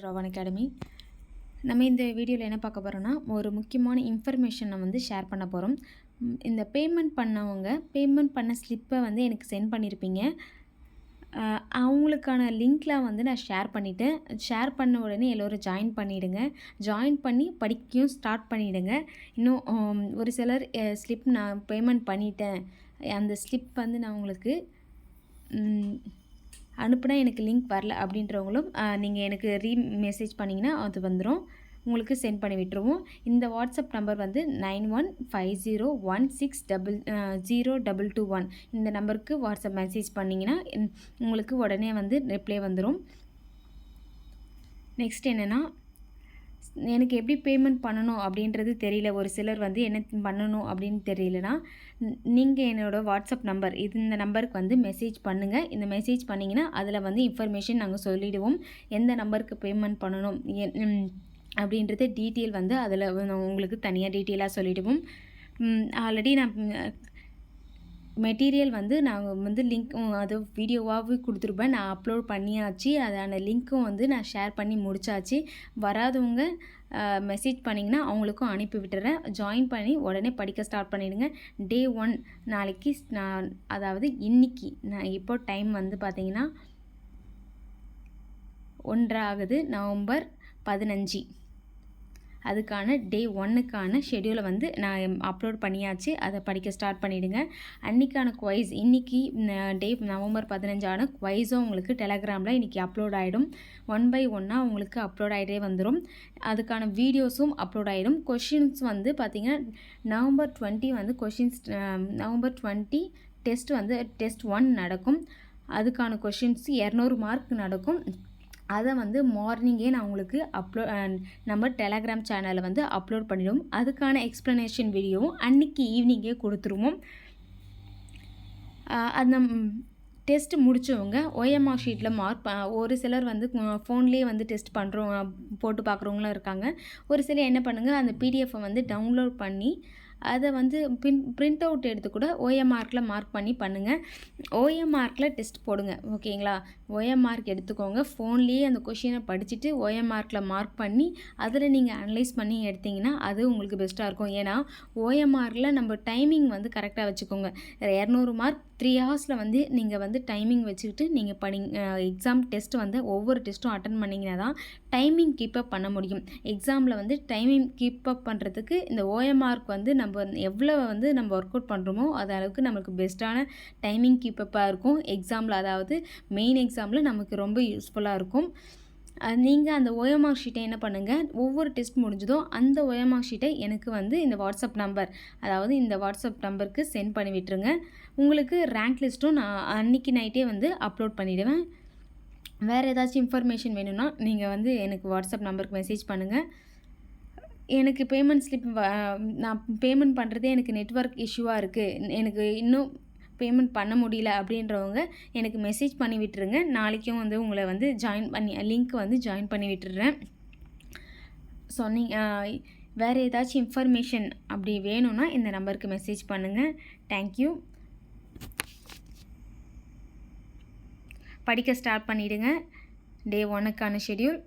Ravan academy. நம்ம இந்த வீடியோவில் என்ன பார்க்க போகிறோன்னா ஒரு முக்கியமான இன்ஃபர்மேஷனை வந்து ஷேர் பண்ண போகிறோம் இந்த பேமெண்ட் பண்ணவங்க பேமெண்ட் பண்ண ஸ்லிப்பை வந்து எனக்கு சென்ட் பண்ணியிருப்பீங்க அவங்களுக்கான லிங்க்லாம் வந்து நான் ஷேர் பண்ணிவிட்டேன் ஷேர் பண்ண உடனே எல்லோரும் ஜாயின் பண்ணிவிடுங்க ஜாயின் பண்ணி படிக்கவும் ஸ்டார்ட் பண்ணிவிடுங்க இன்னும் ஒரு சிலர் ஸ்லிப் நான் பேமெண்ட் பண்ணிட்டேன். அந்த ஸ்லிப் வந்து நான் உங்களுக்கு அனுப்புனா எனக்கு லிங்க் வரல அப்படின்றவங்களும் நீங்கள் எனக்கு ரீ மெசேஜ் பண்ணிங்கன்னா அது வந்துடும் உங்களுக்கு சென்ட் பண்ணி விட்டுருவோம். இந்த வாட்ஸ்அப் நம்பர் வந்து nine one five zero one six double zero double two one இந்த நம்பருக்கு வாட்ஸ்அப் மெசேஜ் பண்ணிங்கன்னா உங்களுக்கு உடனே வந்து ரிப்ளை வந்துடும் நெக்ஸ்ட் என்னென்னா எனக்கு எப்படி பேமெண்ட் பண்ணணும் அப்படின்றது தெரியல. ஒரு சிலர் வந்து என்ன பண்ணணும் அப்படின்னு தெரியலனா நீங்கள் என்னோடய வாட்ஸ்அப் நம்பர் இது இந்த நம்பருக்கு வந்து மெசேஜ் பண்ணுங்கள் இந்த மெசேஜ் பண்ணிங்கன்னா அதில் வந்து இன்ஃபர்மேஷன் நாங்கள் சொல்லிவிடுவோம் எந்த நம்பருக்கு பேமெண்ட் பண்ணணும் அப்படின்றது டீட்டெயில் வந்து அதில் உங்களுக்கு தனியாக டீட்டெயிலாக சொல்லிவிடுவோம் ஆல்ரெடி நான் மெட்டீரியல் வந்து நாங்கள் வந்து லிங்க் அது வீடியோவாகவே கொடுத்துருப்பேன். நான் அப்லோட் பண்ணியாச்சு. அதான லிங்க்கும் வந்து நான் ஷேர் பண்ணி முடிச்சாச்சு. வராதவங்க மெசேஜ் பண்ணிங்கன்னா அவங்களுக்கும் அனுப்பி விட்டுறேன். ஜாயின் பண்ணி உடனே படிக்க ஸ்டார்ட் பண்ணிவிடுங்க டே ஒன் நாளைக்கு நான் அதாவது இன்னைக்கு நான் இப்போ டைம் வந்து பார்த்திங்கன்னா ஒன்றரை ஆகுது நவம்பர் பதினஞ்சு. அதுக்கான டே ஒன்னுக்கான ஷெடியூலை வந்து நான் அப்லோட் பண்ணியாச்சு. அதை படிக்க ஸ்டார்ட் பண்ணிவிடுங்க அன்றைக்கான குவைஸ் இன்றைக்கி டே நவம்பர் பதினஞ்சான குவைஸும் உங்களுக்கு டெலகிராமில் இன்றைக்கி அப்லோட் ஆகிடும் ஒன் பை ஒன்னாக உங்களுக்கு அப்லோட் ஆகிட்டே வந்துடும் அதுக்கான வீடியோஸும் அப்லோட் ஆகிடும் கொஷின்ஸ் வந்து பார்த்திங்கன்னா நவம்பர் டுவெண்ட்டி வந்து கொஷின்ஸ் நவம்பர் டுவெண்ட்டி டெஸ்ட் வந்து டெஸ்ட் ஒன் நடக்கும். அதுக்கான கொஷின்ஸ் இரநூறு மார்க் நடக்கும். அதை வந்து மார்னிங்கே நான் உங்களுக்கு அப்லோ நம்ம டெலகிராம் சேனலில் வந்து அப்லோட் பண்ணிடுவோம் அதுக்கான எக்ஸ்ப்ளனேஷன் வீடியோவும் அன்னைக்கு ஈவினிங்கே கொடுத்துருவோம். அந்த டெஸ்ட் முடித்தவங்க ஓஎம்ஆர் ஷீட்டில் மார்க் ஒரு சிலர் வந்து ஃபோன்லேயே வந்து டெஸ்ட் பண்ணுறோம் போட்டு பார்க்குறவங்களும் இருக்காங்க. ஒரு சிலர் என்ன பண்ணுங்கள் அந்த பிடிஎஃப்பை வந்து டவுன்லோட் பண்ணி அதை வந்து பின் பிரிண்ட் அவுட் எடுத்து கூட ஓஎம்ஆர்க்கில் மார்க் பண்ணி பண்ணுங்கள் ஓஎம்ஆர்க்கில் டெஸ்ட் போடுங்க. ஓகேங்களா ஓஎம் மார்க் எடுத்துக்கோங்க. ஃபோன்லேயே அந்த கொஷினை படிச்சுட்டு ஓஎம்ஆர்க்கில் மார்க் பண்ணி அதில் நீங்கள் அனலைஸ் பண்ணி எடுத்தீங்கன்னா அது உங்களுக்கு பெஸ்ட்டாக இருக்கும். ஏன்னா ஓஎம்ஆரில் நம்ம டைமிங் வந்து கரெக்டாக வச்சுக்கோங்க. இரநூறு மார்க் த்ரீ ஹவர்ஸில் வந்து நீங்கள் வந்து டைமிங் வச்சுக்கிட்டு நீங்கள் படி எக்ஸாம் டெஸ்ட் வந்து ஒவ்வொரு டெஸ்ட்டும் அட்டன் பண்ணிங்கன்னா தான் டைமிங் கீப்பப் பண்ண முடியும். எக்ஸாமில் வந்து டைமிங் கீப்பப் பண்ணுறதுக்கு இந்த ஓஎம் மார்க் வந்து நம்ம எவ்வளோ வந்து நம்ம ஒர்க் அவுட் பண்ணுறோமோ அது அளவுக்கு நம்மளுக்கு பெஸ்ட்டான டைமிங் கீப்பப்பாக இருக்கும். எக்ஸாமில் அதாவது மெயின் எக்ஸாம் எக்ஸாமில் நமக்கு ரொம்ப யூஸ்ஃபுல்லாக இருக்கும். நீங்கள் அந்த ஓஎம்ஆர் ஷீட்டை என்ன பண்ணுங்கள் ஒவ்வொரு டெஸ்ட் முடிஞ்சதும் அந்த ஓஎம்ஆர் ஷீட்டை எனக்கு வந்து இந்த வாட்ஸ்அப் நம்பர் அதாவது இந்த வாட்ஸ்அப் நம்பருக்கு சென்ட் பண்ணி விட்டுருங்க. உங்களுக்கு ரேங்க் லிஸ்ட்டும் நான் அன்னைக்கு நைட்டே வந்து அப்லோட் பண்ணிவிடுவேன் வேறு ஏதாச்சும் இன்ஃபர்மேஷன் வேணும்னா நீங்கள் வந்து எனக்கு வாட்ஸ்அப் நம்பருக்கு மெசேஜ் பண்ணுங்கள் எனக்கு பேமெண்ட் ஸ்லிப் நான் பேமெண்ட் பண்ணுறதே எனக்கு நெட்வொர்க் இஷ்யூவாக இருக்குது எனக்கு இன்னும் பேமெண்ட் பண்ண முடியல அப்படின்றவங்க எனக்கு மெசேஜ் பண்ணி விட்டுருங்க. நாளைக்கும் வந்து உங்களை வந்து ஜாயின் பண்ணி லிங்க் வந்து ஜாயின் பண்ணி விட்டுடுறேன் சொன்னீங்க வேறு ஏதாச்சும் இன்ஃபர்மேஷன் அப்படி வேணும்னா இந்த நம்பருக்கு மெசேஜ் பண்ணுங்கள் தேங்க்யூ படிக்க ஸ்டார்ட் பண்ணிவிடுங்க டே ஒனுக்கான ஷெட்யூல்